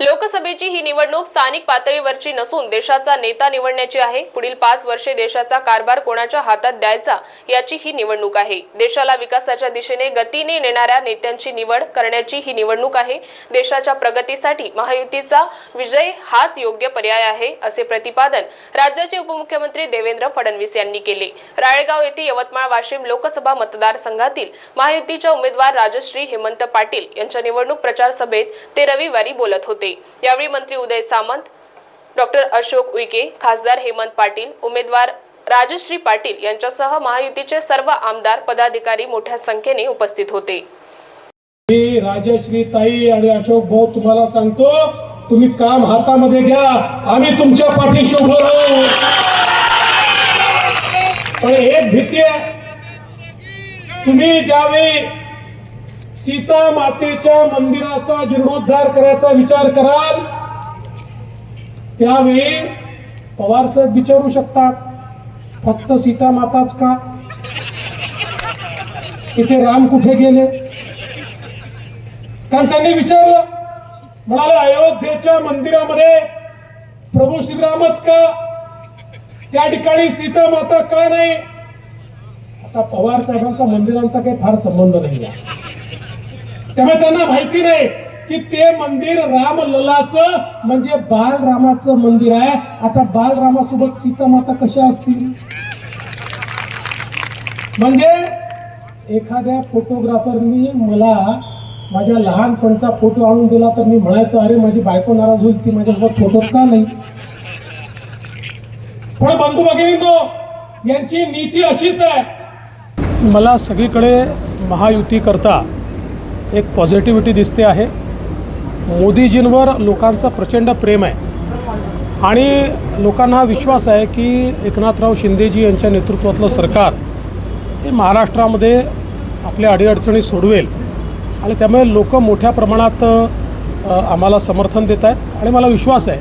लोकसभेची ही निवडणूक स्थानिक पातळीवरची नसून देशाचा नेता निवडण्याची आहे. पुढील पाच वर्षे देशाचा कारभार कोणाच्या हातात द्यायचा याची ही निवडणूक आहे. देशाला विकासाच्या दिशेने गतीने नेणाऱ्या नेत्यांची निवड करण्याची ही निवडणूक आहे. देशाच्या प्रगतीसाठी महायुतीचा विजय हाच योग्य पर्याय आहे असे प्रतिपादन राज्याचे उपमुख्यमंत्री देवेंद्र फडणवीस यांनी केले. राळेगाव येथे यवतमाळ वाशिम लोकसभा मतदारसंघातील महायुतीच्या उमेदवार राजश्री हेमंत पाटील यांच्या निवडणूक प्रचार सभेत ते रविवारी बोलत होते. होते. यावेळी मंत्री उदय सामंत डॉक्टर अशोक उईके खासदार हेमंत पाटील उमेदवार राजश्री पाटील यांच्यासह महायुतीचे सर्व आमदार पदाधिकारी मोठ्या संख्येने उपस्थित होते. मी राजश्री ताई आणि अशोक भाऊ तुम्हाला सांगतो तुम्ही काम हातामध्ये घ्या आम्ही तुमच्या पाठीशी उभं राहू. पण एक भीती आहे तुम्ही ज्यावेळी सीता मातेच्या मंदिराचा जीर्णोद्धार करायचा विचार कराल त्यावेळी पवार साहेब विचारू शकतात फक्त सीता माताच का? इथे राम कुठे गेले? कारण त्यांनी विचारलं म्हणाले अयोध्येच्या मंदिरामध्ये प्रभू श्रीरामच का? त्या ठिकाणी सीता माता का नाही? आता पवार साहेबांचा मंदिरांचा काही फार संबंध नाही आहे त्यामुळे त्यांना माहिती नाही की ते मंदिर रामललाचं म्हणजे बालरामाचं मंदिर आहे. आता बालरामासोबत सीता माता कशा असतील? म्हणजे एखाद्या फोटोग्राफरनी मला माझ्या लहानपणचा फोटो आणून दिला तर मी म्हणायचं अरे माझी बायको नाराज होईल ती माझ्यासोबत फोटो का नाही? पण बंधू भगिनींनो यांची नीती अशीच आहे. मला सगळीकडे महायुती करता एक पॉझिटिव्हिटी दिसते आहे. मोदीजींवर लोकांचं प्रचंड प्रेम आहे. आणि लोकांना हा विश्वास आहे की एकनाथराव शिंदेजी यांच्या नेतृत्वातलं सरकार हे महाराष्ट्रामध्ये आपल्या अडीअडचणी सोडवेल. आणि त्यामुळे लोक मोठ्या प्रमाणात आम्हाला समर्थन देत आहेत. आणि मला विश्वास आहे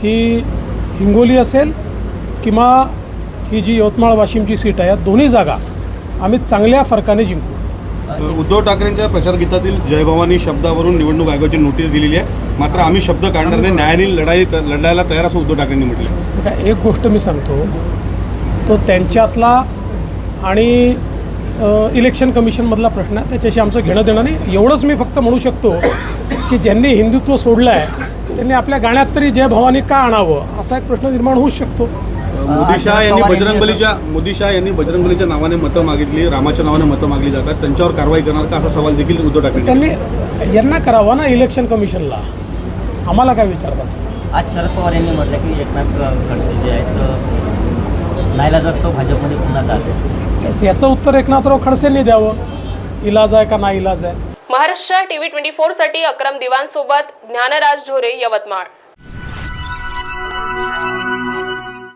की हिंगोली असेल किंवा ही जी यवतमाळ वाशिमची सीट आहे या दोन्ही जागा आम्ही चांगल्या फरकाने जिंकू. उद्धव ठाकरेंच्या प्रचारगीतातील जयभवानी शब्दावरून निवडणूक आयोगाची नोटीस दिलेली आहे. मात्र आम्ही शब्द काढणार नाही. न्यायाने लढाई लढायला तयार असं उद्धव ठाकरेंनी म्हटलं. एक गोष्ट मी सांगतो. तो त्यांच्यातला आणि इलेक्शन कमिशनमधला प्रश्न आहे. त्याच्याशी आमचं घेणं देणं नाही. एवढंच मी फक्त म्हणू शकतो की ज्यांनी हिंदुत्व सोडलं आहे त्यांनी आपल्या गाण्यात तरी जय भवानी का आणावं? असा एक प्रश्न निर्माण होऊ शकतो. मोदी शहा यांनी बजरंगबलीच्या मोदी शहा यांनी बजरंगबलीच्या नावाने मतं मागितली रामाच्या नावाने मतं मागली जातात. त्यांच्यावर कारवाई करणार का असा सवाल देखील उद्धव ठाकरे त्यांनी यांना करावं ना इलेक्शन कमिशनला आम्हाला काय विचारतात? आज शरद पवार यांनी म्हटलं की एकनाथ खडसे जे आहेत नाईलाज असतो भाजपमध्ये पुन्हा जाते. याचं उत्तर एकनाथराव खडसेंनी द्यावं. इलाज आहे का नाही इलाज आहे? महाराष्ट्र टीव्ही ट्वेंटी फोरसाठी अक्रम दिवाण सोबत ज्ञानराज ढोरे यवतमाळ.